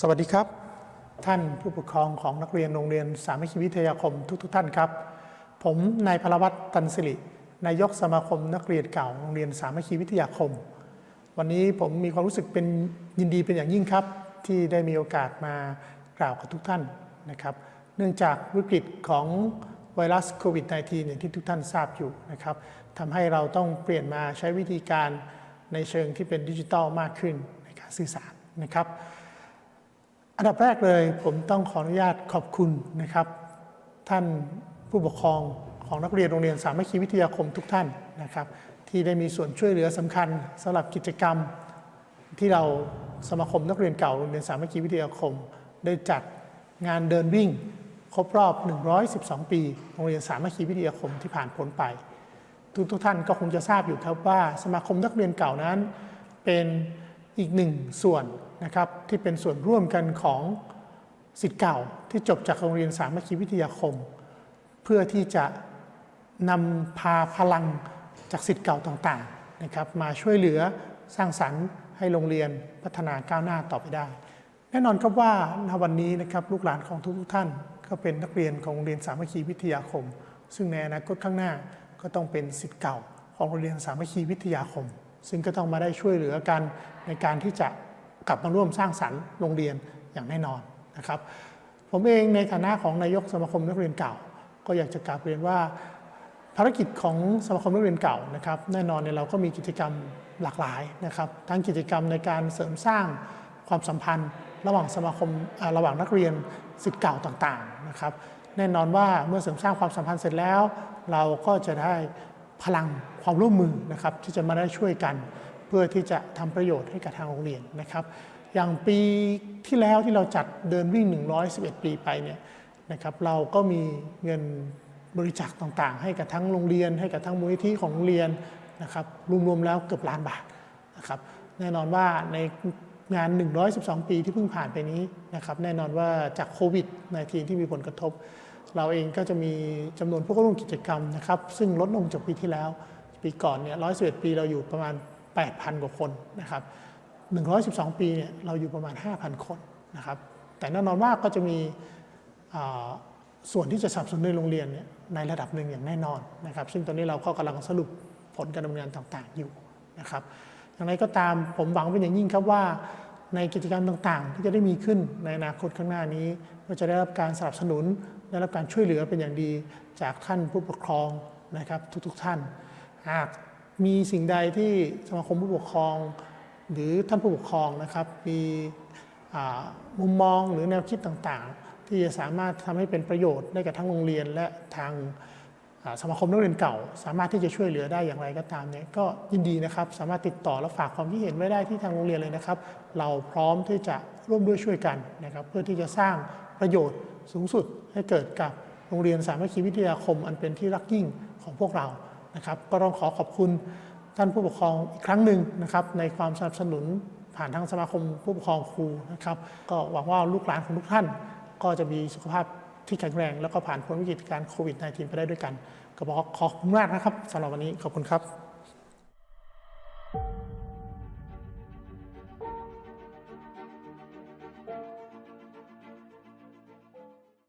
สวัสดีครับ ท่านผู้ปกครองของนักเรียนโรงเรียนสามัคคีวิทยาคมทุกๆทท่านครับ ผมนายพลวัตตันสิรินายกสมาคมนักเรียนเก่าโรงเรียนสามัคคีวิทยาคม วันนี้ผมมีความรู้สึกเป็นยินดีเป็นอย่างยิ่งครับ ที่ได้มีโอกาสมากล่าวกับทุกท่านนะครับ เนื่องจากวิกฤตของไวรัสโควิด -19 อย่างที่ทุกท่านทราบอยู่นะครับทำให้เราต้องเปลี่ยนมาใช้วิธีการในเชิงที่เป็นดิจิทัลมากขึ้นในการสื่อสารนะครับ อันดับแรกเลยผมต้องขออนุญาตขอบคุณนะครับ ท่านผู้ปกครองของนักเรียนโรงเรียนสามัคคีวิทยาคมทุกท่านนะครับ ที่ได้มีส่วนช่วยเหลือสำคัญสำหรับกิจกรรม ที่เราสมาคมนักเรียนเก่าโรงเรียนสามัคคีวิทยาคม ได้จัดงานเดินวิ่ง ครบรอบ 112 ปีโรงเรียนสามัคคีวิทยาคมที่ผ่านพ้นไป ทุกทุกท่านก็คงจะทราบอยู่ครับว่า สมาคมนักเรียนเก่านั้นเป็น อีกหนึ่งส่วนนะครับที่เป็นส่วนร่วมกันของสิทธิ์เก่าที่จบจากโรงเรียนสามัคคีวิทยาคม เพื่อที่จะนำพาพลังจากสิทธิ์เก่าต่างๆนะครับมาช่วยเหลือสร้างสรรค์ให้โรงเรียนพัฒนาก้าวหน้าต่อไปได้ แน่นอนครับว่าณวันนี้นะครับลูกหลานของทุกๆท่าน ก็เป็นนักเรียนของโรงเรียนสามัคคีวิทยาคม ซึ่งในอนาคตข้างหน้าก็ต้องเป็นสิทธิ์เก่าของโรงเรียนสามัคคีวิทยาคม ซึ่งก็ต้องมาได้ช่วยเหลือกันในการที่จะกลับมาร่วมสร้างสรรค์โรงเรียนอย่างแน่นอนนะครับ ผมเองในฐานะของนายกสมาคมนักเรียนเก่า ก็อยากจะกราบเรียนว่าภารกิจของสมาคมนักเรียนเก่านะครับแน่นอนเนี่ยเราก็มีกิจกรรมหลากหลายนะครับทั้งกิจกรรมในการเสริมสร้างความสัมพันธ์ ระหว่างสมาคมระหว่างนักเรียนสิทธิ์เก่าต่างๆนะครับ แน่นอนว่าเมื่อเสริมสร้างความสัมพันธ์เสร็จแล้ว เราก็จะได้ พลังความร่วมมือนะครับที่จะมาได้ช่วยกัน เพื่อที่จะทำประโยชน์ให้กับทางโรงเรียนนะครับ อย่างปีที่แล้วที่เราจัดเดินวิ่ง 111 ปีไปเนี่ยนะครับเราก็มีเงินบริจาคต่างๆ ให้กับทั้งโรงเรียน ให้กับทั้งมูลนิธิของโรงเรียนนะครับรวมๆแล้วเกือบล้านบาทนะครับแน่นอนว่าในงาน 112 ปีที่เพิ่งผ่านไปนี้นะครับแน่นอนว่าจากโควิด -19 ที่มีผลกระทบ เราเองก็จะมีจำนวนผู้เข้าร่วมกิจกรรมนะครับ ซึ่งลดลงจากปีที่แล้ว ปีก่อนเนี่ย111ปีเราอยู่ประมาณ 8,000 กว่าคนนะครับ112ปีเนี่ยเราอยู่ประมาณ 5,000 คนนะครับ แต่แน่นอนว่าก็จะมีส่วนที่จะสนับสนุนในโรงเรียนเนี่ยในระดับหนึ่งอย่างแน่นอนนะครับ ซึ่งตอนนี้เราก็กำลังสรุปผลการดำเนินงานต่างๆอยู่นะครับอย่างไรก็ตามผมหวังเป็นอย่างยิ่งครับว่าในกิจกรรมต่างๆ ที่จะได้มีขึ้นในอนาคตข้างหน้านี้ ก็จะได้รับการสนับสนุน ได้รับการช่วยเหลือเป็นอย่างดีจากท่านผู้ปกครองนะครับทุกๆท่าน หากมีสิ่งใดที่สมาคมผู้ปกครอง หรือท่านผู้ปกครองนะครับมีมุมมองหรือแนวคิดต่างๆ ที่จะสามารถทำให้เป็นประโยชน์ได้กับทั้งโรงเรียนและทาง สมาคมนักเรียนเก่า สามารถที่จะช่วยเหลือได้อย่างไรก็ตามเนี่ยก็ยินดีนะครับ สามารถติดต่อและฝากความคิดเห็นไว้ได้ที่ทางโรงเรียนเลยนะครับ เราพร้อมที่จะร่วมด้วยช่วยกันนะครับ เพื่อที่จะสร้างประโยชน์สูงสุดให้เกิดกับโรงเรียนสามัคคีวิทยาคมอันเป็นที่รักยิ่งของพวกเรานะครับ ก็ต้องขอขอบคุณท่านผู้ปกครองอีกครั้งหนึ่งนะครับ ในความสนับสนุนผ่านทางสมาคมผู้ปกครองครูนะครับ ก็หวังว่าลูกหลานของทุกท่าน ก็จะมีสุขภาพ ที่แข็งแรงแล้วก็ผ่านพ้นวิกฤตการโควิด -19 ไปได้ด้วยกันก็บอกขอบคุณมากนะครับสำหรับวันนี้ขอบคุณครับ